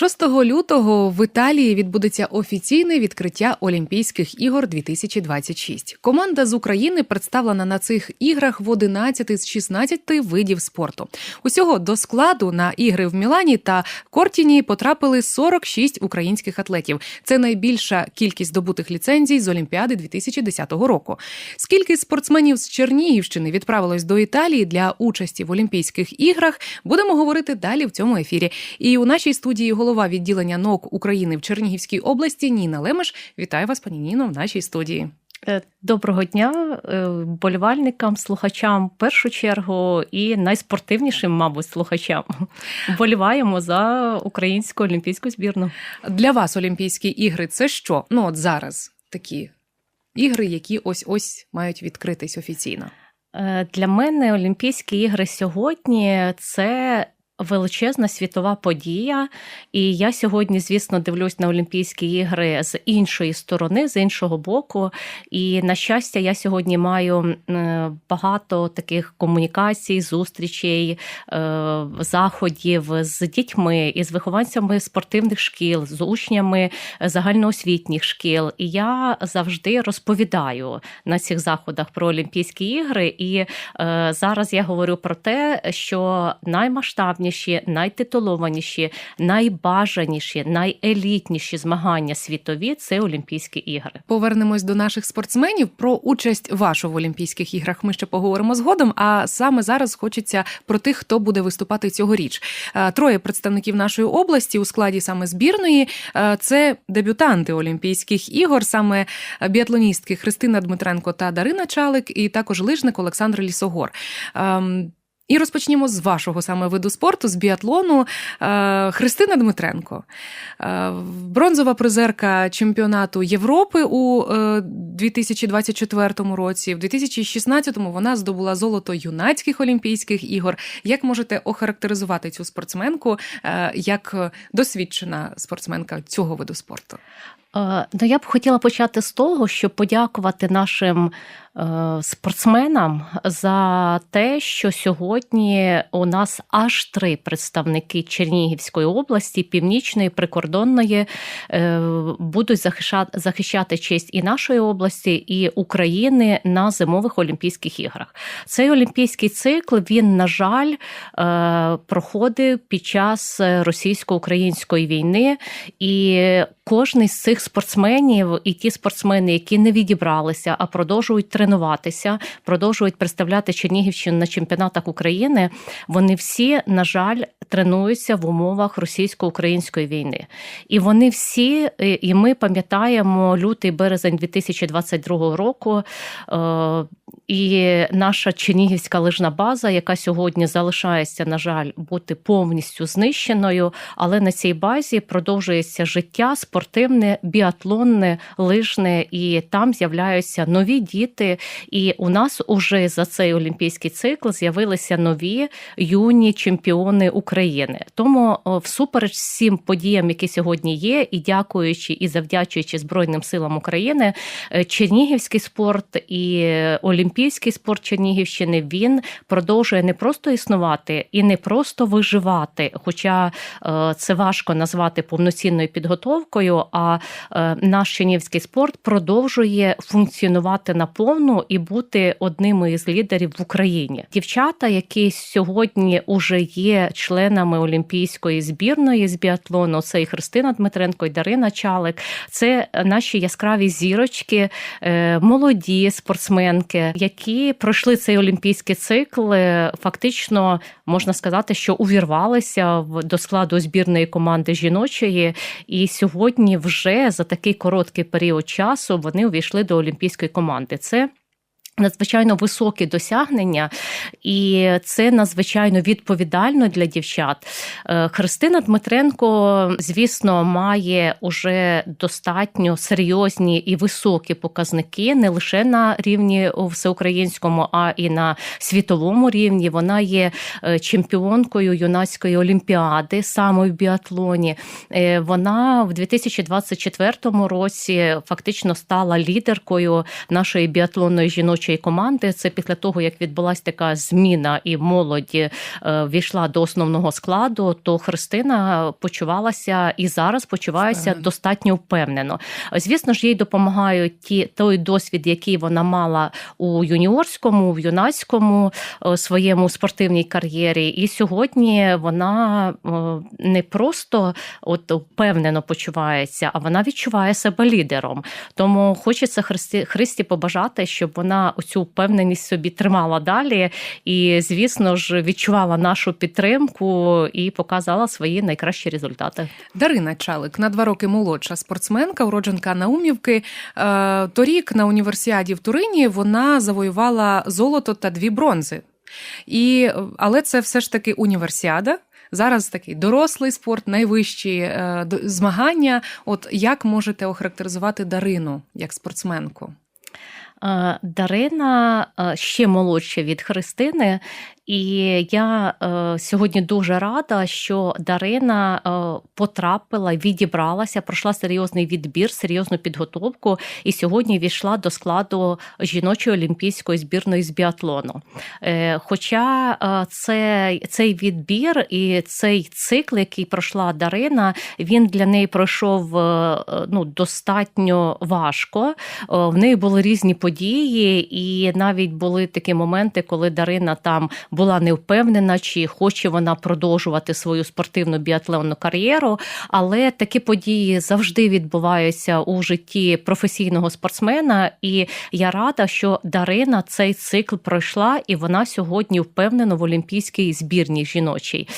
6 лютого в Італії відбудеться офіційне відкриття Олімпійських ігор 2026. Команда з України представлена на цих іграх в 11 з 16 видів спорту. Усього до складу на ігри в Мілані та Кортіні потрапили 46 українських атлетів. Це найбільша кількість здобутих ліцензій з Олімпіади 2010 року. Скільки спортсменів з Чернігівщини відправилось до Італії для участі в Олімпійських іграх, будемо говорити далі в цьому ефірі. І у нашій студії голова відділення НОК України в Чернігівській області Ніна Лемеш. Вітаю вас, пані Ніно, в нашій студії. Е, Доброго дня е, болівальникам, слухачам в першу чергу і найспортивнішим, мабуть, слухачам. Боліваємо за українську олімпійську збірну. Для вас Олімпійські ігри це що? Ну от зараз такі ігри, які ось ось мають відкритись офіційно. Е, Для мене Олімпійські ігри сьогодні це. Величезна світова подія, і я сьогодні, звісно, дивлюсь на Олімпійські ігри з іншої сторони, з іншого боку. І на щастя, я сьогодні маю багато таких комунікацій, зустрічей, е, заходів з дітьми і з вихованцями спортивних шкіл, з учнями загальноосвітніх шкіл. І я завжди розповідаю на цих заходах про Олімпійські ігри. І е, зараз я говорю про те, що наймасштабніші найгарніші, найтитулованіші, найбажаніші, найелітніші змагання світові це Олімпійські ігри. Повернемось до наших спортсменів. Про участь вашу в Олімпійських іграх ми ще поговоримо згодом. А саме зараз хочеться про тих, хто буде виступати цьогоріч. Е, Троє представників нашої області у складі саме збірної е, це дебютанти Олімпійських ігор, саме біатлоністки Христина Дмитренко та Дарина Чалик, і також лижник Олександр Лісогор. І розпочнімо з вашого саме виду спорту, з біатлону. Е, Христина Дмитренко, е, бронзова призерка чемпіонату Європи у 2024 році. В 2016-му вона здобула золото юнацьких олімпійських ігор. Як можете охарактеризувати цю спортсменку е, як досвідчена спортсменка цього виду спорту? Ну, я б хотіла почати з того, щоб подякувати нашим спортсменам за те, що сьогодні у нас аж три представники Чернігівської області, північної прикордонної будуть захищати, захищати честь і нашої області, і України на зимових Олімпійських іграх. Цей олімпійський цикл він, на жаль, проходив під час російсько-української війни, і кожний з цих спортсменів і ті спортсмени, які не відібралися, а продовжують тренуватися, продовжують представляти Чернігівщину на чемпіонатах України. Вони всі, на жаль, тренуються в умовах російсько-української війни. І вони всі, і ми пам'ятаємо лютий березень 2022 року. І наша Чернігівська лижна база, яка сьогодні залишається, на жаль, бути повністю знищеною, але на цій базі продовжується життя спортивне, біатлонне, лижне, і там з'являються нові діти. І у нас уже за цей олімпійський цикл з'явилися нові юні чемпіони України. Тому, всупереч всім подіям, які сьогодні є, і дякуючи і завдячуючи Збройним силам України, Чернігівський спорт і Олімпійський спорт Чернігівщини він продовжує не просто існувати і не просто виживати, хоча це важко назвати повноцінною підготовкою. А наш чернігівський спорт продовжує функціонувати наповну і бути одним із лідерів в Україні. Дівчата, які сьогодні уже є членами олімпійської збірної з біатлону, це і Христина Дмитренко, і Дарина Чалик. Це наші яскраві зірочки, молоді спортсменки, які пройшли цей олімпійський цикл. Фактично можна сказати, що увірвалися до складу збірної команди жіночої, і сьогодні вже за такий короткий період часу вони увійшли до олімпійської команди. Це Надзвичайно високі досягнення, і це надзвичайно відповідально для дівчат. Христина Дмитренко, звісно, має уже достатньо серйозні і високі показники не лише на рівні всеукраїнському, а і на світовому рівні. Вона є чемпіонкою юнацької олімпіади саме в біатлоні. Вона в 2024 році фактично стала лідеркою нашої біатлонної жіночої жіночої команди. Це після того, як відбулася така зміна і молодь е, війшла до основного складу, то Христина почувалася і зараз почувається достатньо впевнено. Звісно ж, їй допомагають ті той досвід, який вона мала у юніорському, в юнацькому е, своєму спортивній кар'єрі. І сьогодні вона е, не просто от впевнено почувається, а вона відчуває себе лідером. Тому хочеться Христі, Христі побажати, щоб вона цю впевненість собі тримала далі, і, звісно ж, відчувала нашу підтримку і показала свої найкращі результати. Дарина Чалик на два роки молодша спортсменка, уродженка Наумівки. Е, Торік на універсіаді в Турині вона завоювала золото та дві бронзи. І, але це все ж таки універсіада. Зараз такий дорослий спорт, найвищі е, змагання. От як можете охарактеризувати Дарину як спортсменку? Е, Дарина е, ще молодша від Христини, і я е, сьогодні дуже рада, що Дарина е, потрапила, відібралася, пройшла серйозний відбір, серйозну підготовку, і сьогодні війшла до складу жіночої олімпійської збірної з біатлону. Е, Хоча е, це, цей відбір і цей цикл, який пройшла Дарина, він для неї пройшов е, ну, достатньо важко. Е, В неї були різні події, і навіть були такі моменти, коли Дарина там була не впевнена, чи хоче вона продовжувати свою спортивну біатлонну кар'єру. Але такі події завжди відбуваються у житті професійного спортсмена. І я рада, що Дарина цей цикл пройшла, і вона сьогодні впевнена в олімпійській збірній жіночій.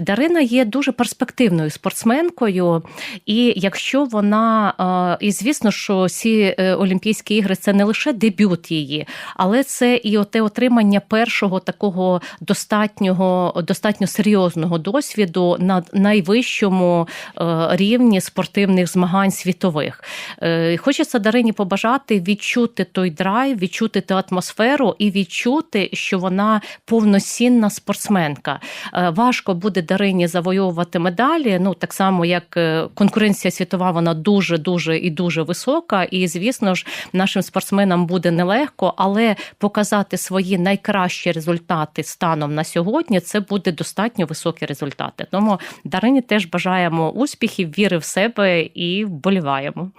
Дарина є дуже перспективною спортсменкою, і якщо вона, е, і звісно, що ці е, Олімпійські ігри це не лише дебют її, але це і оте отримання першого такого достатнього, достатньо серйозного досвіду на найвищому е, рівні спортивних змагань світових. Е, Хочеться Дарині побажати відчути той драйв, відчути ту атмосферу і відчути, що вона повноцінна спортсменка. Е, Важко буде Дарині завойовувати медалі. Ну так само, як конкуренція світова, вона дуже дуже і дуже висока. І звісно ж, нашим спортсменам буде нелегко, але показати свої найкращі результати станом на сьогодні це буде достатньо високі результати. Тому Дарині теж бажаємо успіхів, віри в себе і вболіваємо.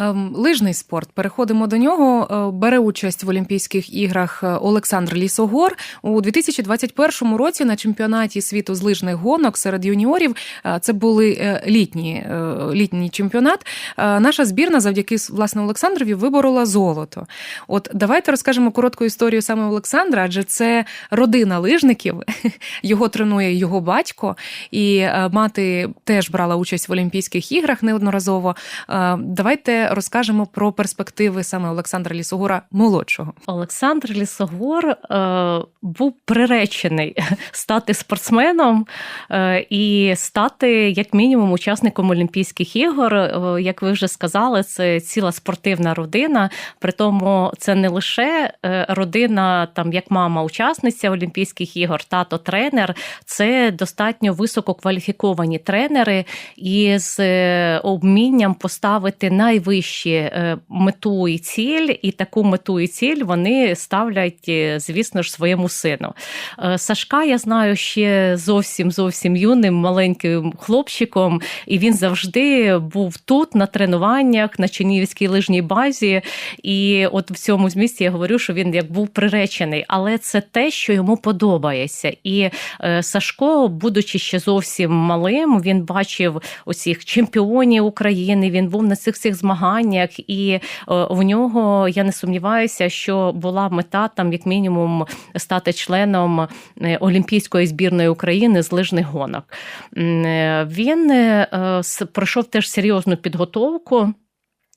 Ем, Лижний спорт. Переходимо до нього. Е, Бере участь в Олімпійських іграх е, Олександр Лісогор у 2021 році на чемпіонаті світу з лижних гонок серед юніорів. е, Це були літні, літній чемпіонат. Наша збірна завдяки власне Олександрові виборола золото. От давайте розкажемо коротку історію саме Олександра, адже це родина лижників. Його тренує його батько, і е, мати теж брала участь в Олімпійських іграх неодноразово. Е, Давайте розкажемо про перспективи саме Олександра Лісогора молодшого. Олександр Лісогор е, був приречений стати спортсменом і стати як мінімум учасником Олімпійських ігор. Як ви вже сказали, це ціла спортивна родина. При тому це не лише родина, там як мама, учасниця Олімпійських ігор, тато тренер. Це достатньо висококваліфіковані тренери із е, обмінням поставити найвищі е, мету і ціль, і таку мету і ціль вони ставлять, е, звісно ж, своєму сину. Сашка, я знаю, ще зовсім зовсім юним маленьким хлопчиком, і він завжди був тут на тренуваннях на Чернігівській лижній базі. І от в цьому змісті я говорю, що він як був приречений, але це те, що йому подобається. І е, Сашко, будучи ще зовсім малим, він бачив усіх чемпіонів України. Він був на цих всіх змаганнях, і е, в нього я не сумніваюся, що була мета там, як мінімум, стати членом е, Олімпійської збірної України з лижних гонок. Він пройшов теж серйозну підготовку.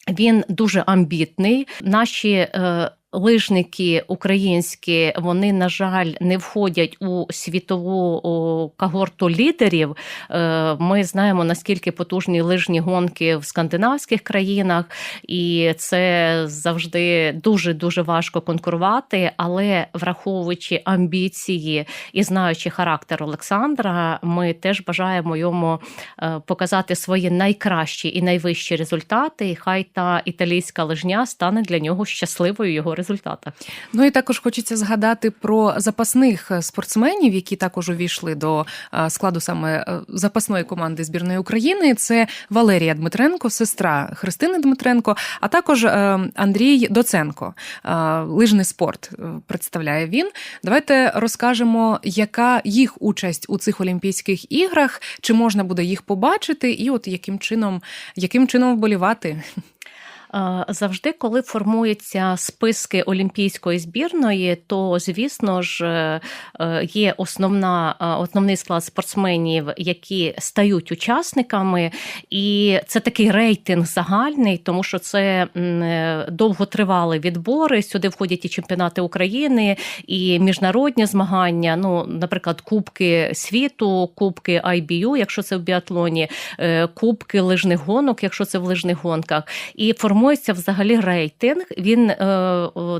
Він дуже амбітний. Наші е, лижники українські, вони, на жаль, не входять у світову когорту лідерів. Е, Ми знаємо, наскільки потужні лижні гонки в скандинавських країнах, і це завжди дуже дуже важко конкурувати. Але враховуючи амбіції і знаючи характер Олександра, ми теж бажаємо йому е, показати свої найкращі і найвищі результати. І хай та італійська лижня стане для нього щасливою його результатах. Ну і також хочеться згадати про запасних спортсменів, які також увійшли до е, складу саме е, запасної команди збірної України. Це Валерія Дмитренко, сестра Христини Дмитренко, а також е, Андрій Доценко. Е, Лижний спорт е, представляє він. Давайте розкажемо, яка їх участь у цих Олімпійських іграх, чи можна буде їх побачити, і от яким чином, яким чином вболівати. Е, Завжди, коли формуються списки олімпійської збірної, то звісно ж е, е, є основна основний склад спортсменів, які стають учасниками, і це такий рейтинг загальний, тому що це е, відбори. Сюди входять і чемпіонати України, і міжнародні змагання. Ну, наприклад, Кубки світу, Кубки IBU, якщо це в біатлоні, Кубки лижних гонок, якщо це в лижних гонках, і формується взагалі рейтинг. Він е,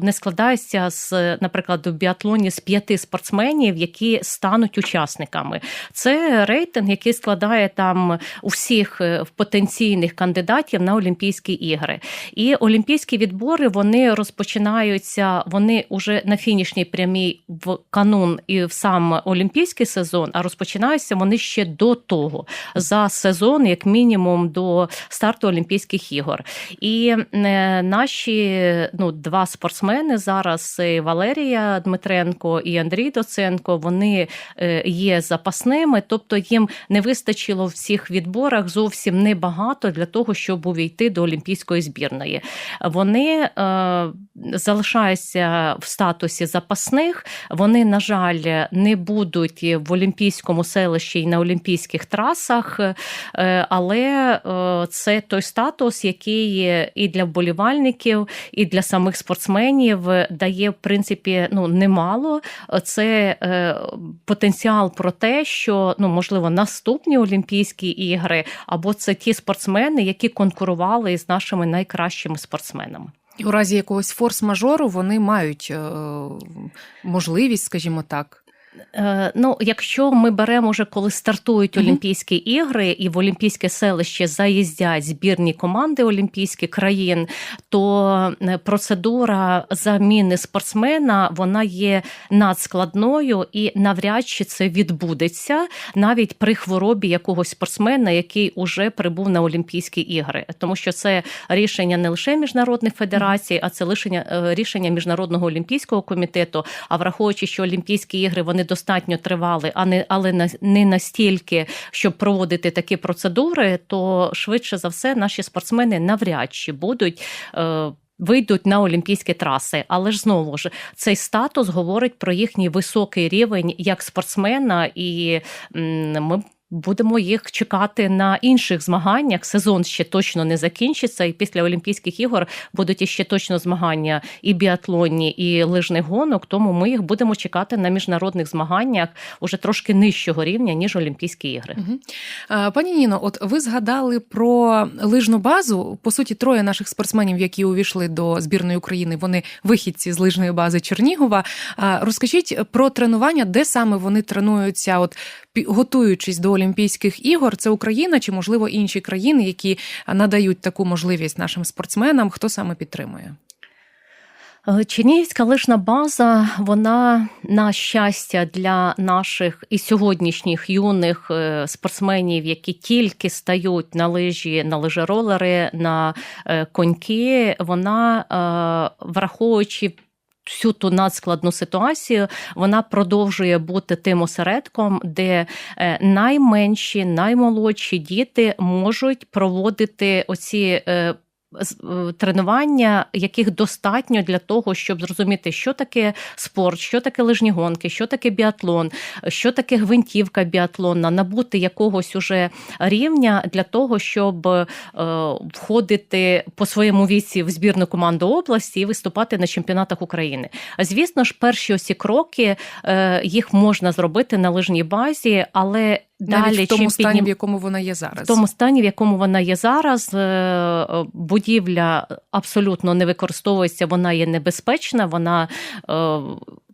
не складається з, наприклад, в біатлоні з п'яти спортсменів, які стануть учасниками. Це рейтинг, який складає там усіх е, потенційних кандидатів на Олімпійські ігри. І олімпійські відбори вони розпочинаються. Вони уже на фінішній прямій в канун і в сам олімпійський сезон, а розпочинаються вони ще до того за сезон, як мінімум, до старту Олімпійських ігор. І е, наші ну, два спортсмени зараз Валерія Дмитренко і Андрій Доценко. Вони е, є запасними, тобто їм не вистачило в всіх відборах зовсім небагато для того, щоб увійти до олімпійської збірної. Вони е, залишаються в статусі запасних. Вони, на жаль, не будуть в олімпійському селищі і на олімпійських трасах, але це той статус, який і для вболівальників, і для самих спортсменів дає в принципі ну немало. Це е, потенціал про те, що ну можливо наступні Олімпійські ігри, або це ті спортсмени, які конкурували з нашими найкращими спортсменами. І у разі якогось форс-мажору вони мають е, можливість, скажімо так. Е, Ну, якщо ми беремо вже коли стартують. Олімпійські ігри, і в Олімпійське селище заїздять збірні команди Олімпійських країн, то е, процедура заміни спортсмена вона є надскладною і навряд чи це відбудеться навіть при хворобі якогось спортсмена, який уже прибув на Олімпійські ігри, тому що це рішення не лише міжнародних федерацій, а це рішення, е, рішення міжнародного олімпійського комітету. А враховуючи, що Олімпійські ігри вони достатньо тривали, а не але не настільки, щоб проводити такі процедури, то швидше за все наші спортсмени навряд чи будуть. Е, Вийдуть на олімпійські траси, але ж знову ж цей статус говорить про їхній високий рівень як спортсмена, і ми будемо їх чекати на інших змаганнях. Сезон ще точно не закінчиться, і після Олімпійських ігор будуть іще точно змагання і біатлонні, і лижних гонок. Тому ми їх будемо чекати на міжнародних змаганнях уже трошки нижчого рівня ніж Олімпійські ігри. А, Пані Ніно, от ви згадали про лижну базу. По суті, троє наших спортсменів, які увійшли до збірної України, вони вихідці з лижної бази Чернігова. Розкажіть про тренування, де саме вони тренуються, от готуючись до Олімпійських ігор. Це Україна чи можливо інші країни, які надають таку можливість нашим спортсменам? Хто саме підтримує? Е, Чернігівська лижна база, вона на щастя для наших і сьогоднішніх юних е, спортсменів, які тільки стають на лижі, на лижеролери, на е, коньки. Вона, враховуючи всю ту надскладну ситуацію, вона продовжує бути тим осередком, де е, найменші, наймолодші діти можуть проводити оці. Е, Тренування, яких достатньо для того, щоб зрозуміти, що таке спорт, що таке лижні гонки, що таке біатлон, що таке гвинтівка біатлонна, набути якогось уже рівня для того, щоб е, входити по своєму віці в збірну команду області і виступати на чемпіонатах України. Звісно ж, перші осі кроки е, їх можна зробити на лижній базі, але Навіть в тому стані, піднім- в якому вона є зараз. в тому стані, в якому вона є зараз, е, будівля абсолютно не використовується, вона є небезпечна, вона е,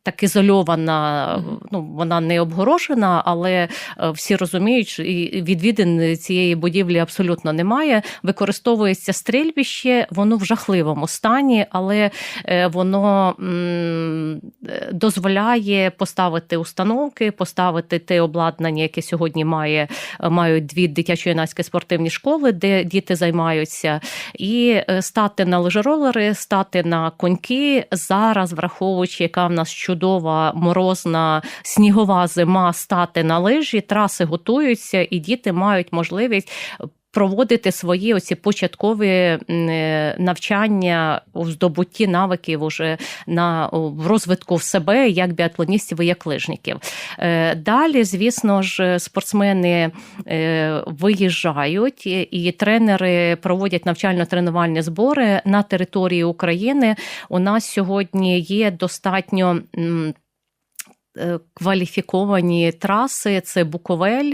так ізольована, ну вона не обгорожена, але е, всі розуміють, що відвідин цієї будівлі абсолютно немає. Використовується стрільбище, воно в жахливому стані, але е, воно дозволяє поставити установки, поставити те обладнання, яке сьогодні має мають дві дитячо-юнацькі спортивні школи, де діти займаються, і е, стати на лижеролери, стати на коньки зараз, враховуючи, яка в нас чудова морозна снігова зима, стати на лижі, траси готуються, і діти мають можливість. Проводити свої оці початкові е, навчання у здобутті навиків уже на в розвитку в себе як біатлоністів і як лижників. Е, далі, звісно ж, спортсмени е, виїжджають і тренери проводять навчально-тренувальні збори на території України. У нас сьогодні є достатньо. Е, кваліфіковані траси: це Буковель,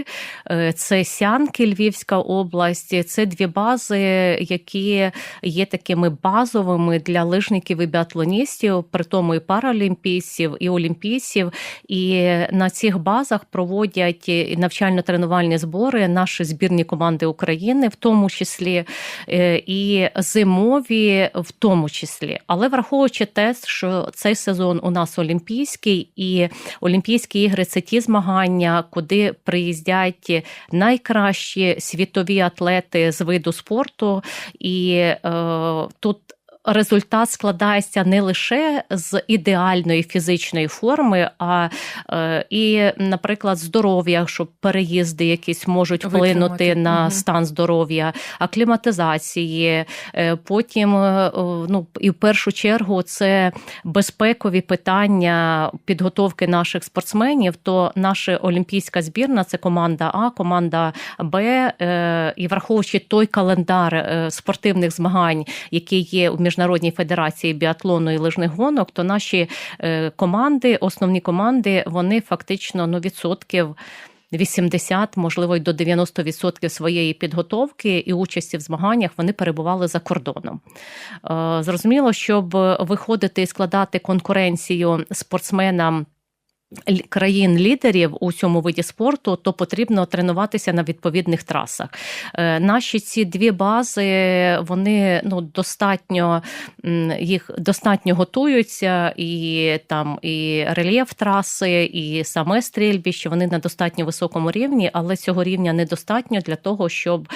е, це Сянки, Львівська область. Це дві бази, які є такими базовими для лижників і біатлоністів, при тому і паралімпійців, і олімпійців. І на цих базах проводять навчально-тренувальні збори наші збірні команди України, в тому числі е, і зимові, в тому числі. Але враховуючи те, що цей сезон у нас олімпійський і Олімпійські ігри це ті змагання, куди приїздять найкращі світові атлети з виду спорту, і е, тут результат складається не лише з ідеальної фізичної форми, а е, і, наприклад, здоров'я, щоб переїзди якісь можуть вплинути на стан здоров'я, акліматизації. Е, Потім, е, ну і в першу чергу, це безпекові питання підготовки наших спортсменів. То наша олімпійська збірна це команда А, команда Б, і враховуючи той календар спортивних змагань, який є у міжнародній федерації біатлону і лижних гонок, то наші е, команди, основні команди, вони фактично ну відсотків. 80, можливо, й до 90% своєї підготовки і участі в змаганнях вони перебували за кордоном. Е, Зрозуміло, щоб виходити і складати конкуренцію спортсменам. Країн-лідерів у цьому виді спорту, то потрібно тренуватися на відповідних трасах. Е, Наші ці дві бази вони ну достатньо їх достатньо готуються, і там і рельєф траси, і саме стрільбище, вони на достатньо високому рівні, але цього рівня недостатньо для того, щоб.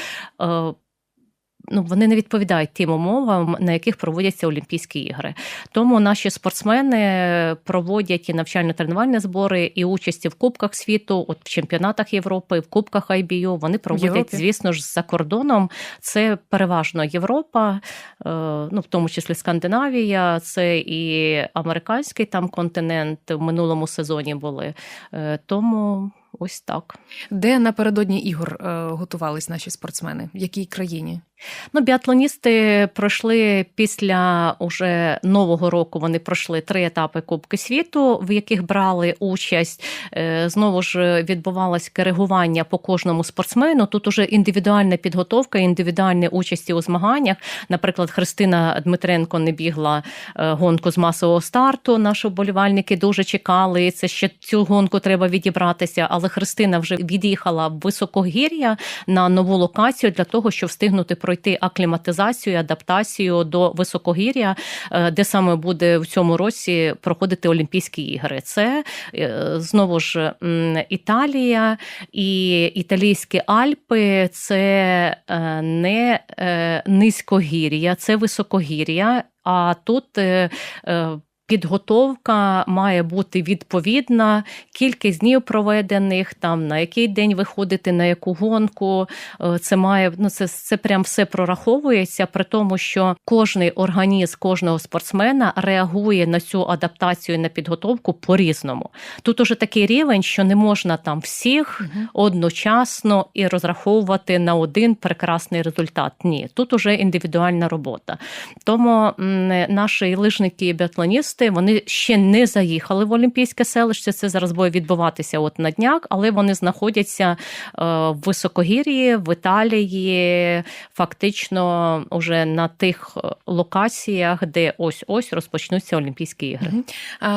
Ну, вони не відповідають тим умовам, на яких проводяться Олімпійські ігри. Тому наші спортсмени проводять і навчально-тренувальні збори, і участі в Кубках світу, от в чемпіонатах Європи, в Кубках IBU. Вони проводять, Європі? звісно ж, за кордоном. Це переважно Європа, е, ну в тому числі Скандинавія, це і американський там континент в минулому сезоні були. Е, Тому ось так. Де напередодні ігор е, готувались наші спортсмени? В якій країні? Ну, біатлоністи пройшли після уже нового року. Вони пройшли три етапи Кубки світу, в яких брали участь. Е, Знову ж відбувалось коригування по кожному спортсмену. Тут уже індивідуальна підготовка, індивідуальні участі у змаганнях. Наприклад, Христина Дмитренко не бігла е, гонку з масового старту. Наші вболівальники дуже чекали. Це ще цю гонку треба відібратися. Але Христина вже від'їхала в високогір'я на нову локацію для того, щоб встигнути пройти акліматизацію, адаптацію до високогір'я, е, де саме буде в цьому році проходити Олімпійські ігри. Це е, знову ж Італія і Італійські Альпи це е, не низькогір'я, це високогір'я. А тут Підготовка має бути відповідна, кількість днів проведених, там на який день виходити, на яку гонку. Е, Це має ну це, це прям все прораховується, при тому, що кожний організм кожного спортсмена реагує на цю адаптацію на підготовку по-різному. Тут уже такий рівень, що не можна там всіх одночасно і розраховувати на один прекрасний результат. Ні, тут уже індивідуальна робота. Тому м, наші лижники і біатлоністи 90-ті. Вони ще не заїхали в Олімпійське селище. Це зараз буде відбуватися от на днях, але вони знаходяться е, в високогір'ї, в Італії, фактично уже на тих е, локаціях, де ось ось розпочнуться Олімпійські ігри.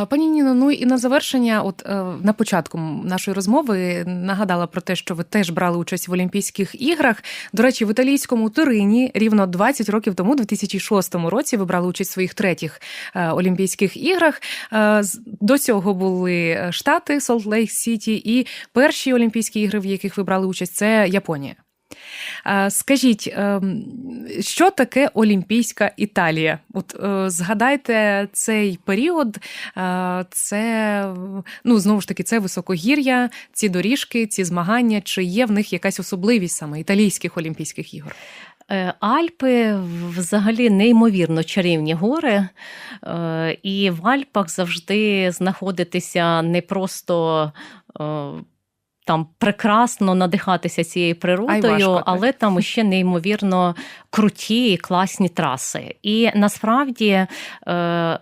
Пані Ніно, ну і на завершення, от е, на початку нашої розмови нагадала про те, що ви теж брали участь в Олімпійських іграх. До речі, в італійському Турині рівно 20 років тому, у 2006 році, ви брали участь в своїх третіх е, Олімпійських іграх. Е, До цього були Штати, Солт Лейк Сіті, і перші Олімпійські ігри, в яких ви брали участь, це Японія. Е, Скажіть, ем, що таке Олімпійська Італія? От е, згадайте цей період. е, Це ну знову ж таки це високогір'я, ці доріжки, ці змагання. Чи є в них якась особливість саме італійських Олімпійських ігор? Е, Альпи взагалі неймовірно чарівні гори, Е, і в Альпах завжди знаходитися не просто. е, Там прекрасно надихатися цією природою, важко, але там ще неймовірно круті і класні траси. І насправді е,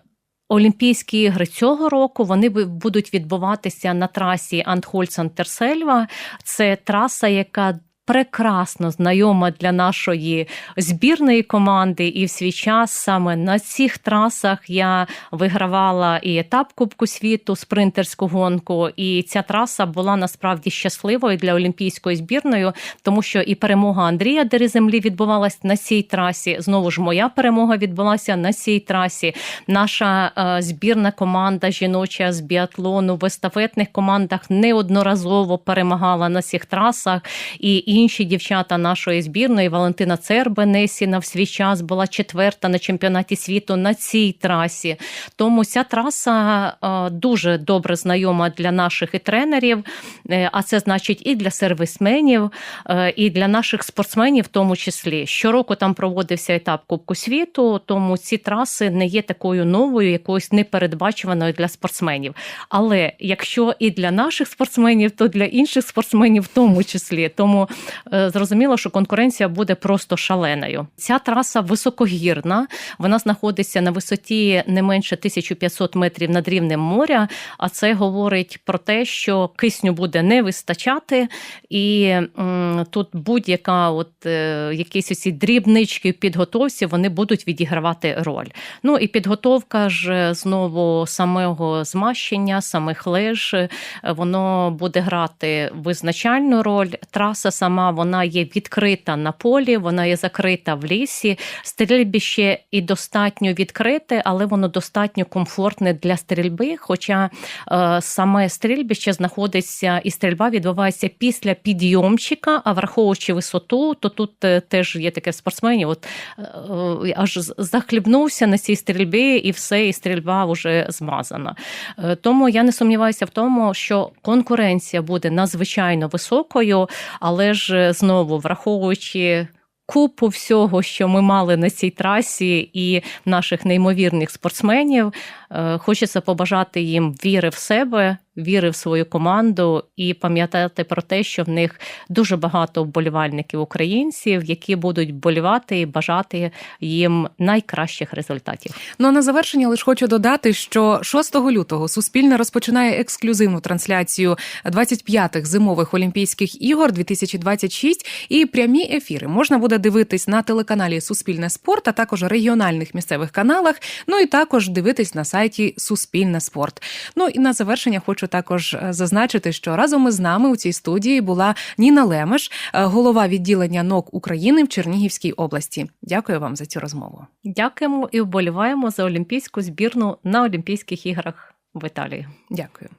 Олімпійські ігри цього року вони будуть відбуватися на трасі Антхольцан-Терсельва. Це траса, яка прекрасно знайома для нашої збірної команди, і в свій час саме на цих трасах я вигравала і етап Кубку світу, спринтерську гонку. І ця траса була насправді щасливою для олімпійської збірної, тому що і перемога Андрія Дереземлі відбувалась на цій трасі. Знову ж моя перемога відбулася на цій трасі. Наша е, збірна команда жіноча з біатлону в естафетних командах неодноразово перемагала на цих трасах. І інші дівчата нашої збірної Валентина Цербенесіна в свій час була четверта на чемпіонаті світу на цій трасі. Тому ця траса е, дуже добре знайома для наших і тренерів, е, а це значить і для сервісменів, е, і для наших спортсменів, в тому числі. Щороку там проводився етап Кубку світу, тому ці траси не є такою новою, якоюсь непередбачуваною для спортсменів. Але якщо і для наших спортсменів, то для інших спортсменів в тому числі. Тому зрозуміло, що конкуренція буде просто шаленою. Ця траса високогірна, вона знаходиться на висоті не менше 1500 метрів над рівнем моря. А це говорить про те, що кисню буде не вистачати, і тут будь-яка, от е, якісь оці дрібнички в підготовці, вони будуть відігравати роль. Ну і підготовка ж е, знову самого змащення, самих леж, е, воно буде грати визначальну роль. Траса сама вона є відкрита на полі, вона є закрита в лісі. Стрільбище і достатньо відкрите, але воно достатньо комфортне для стрільби. Хоча е, саме стрільбище знаходиться і стрільба відбувається після підйомчика, а враховуючи висоту, то тут е, теж є таке в спортсменів. От е, е, аж захлібнувся на цій стрільбі, і все, і стрільба вже змазана. Е, Тому я не сумніваюся в тому, що конкуренція буде надзвичайно високою, але ж е, знову враховуючи. Купу всього, що ми мали на цій трасі, і наших неймовірних спортсменів, е, хочеться побажати їм віри в себе, віри в свою команду і пам'ятати про те, що в них дуже багато вболівальників українців, які будуть вболівати і бажати їм найкращих результатів. Ну а на завершення лише хочу додати, що 6 лютого Суспільне розпочинає ексклюзивну трансляцію 25-х зимових Олімпійських ігор 2026 і прямі ефіри можна буде дивитись на телеканалі Суспільне спорт, а також регіональних місцевих каналах. Ну і також дивитись на сайті Суспільне спорт. Ну і на завершення хочу також е, зазначити, що разом із нами у цій студії була Ніна Лемеш, е, голова відділення НОК України в Чернігівській області. Дякую вам за цю розмову. Дякуємо і вболіваємо за олімпійську збірну на Олімпійських іграх в Італії. Дякую.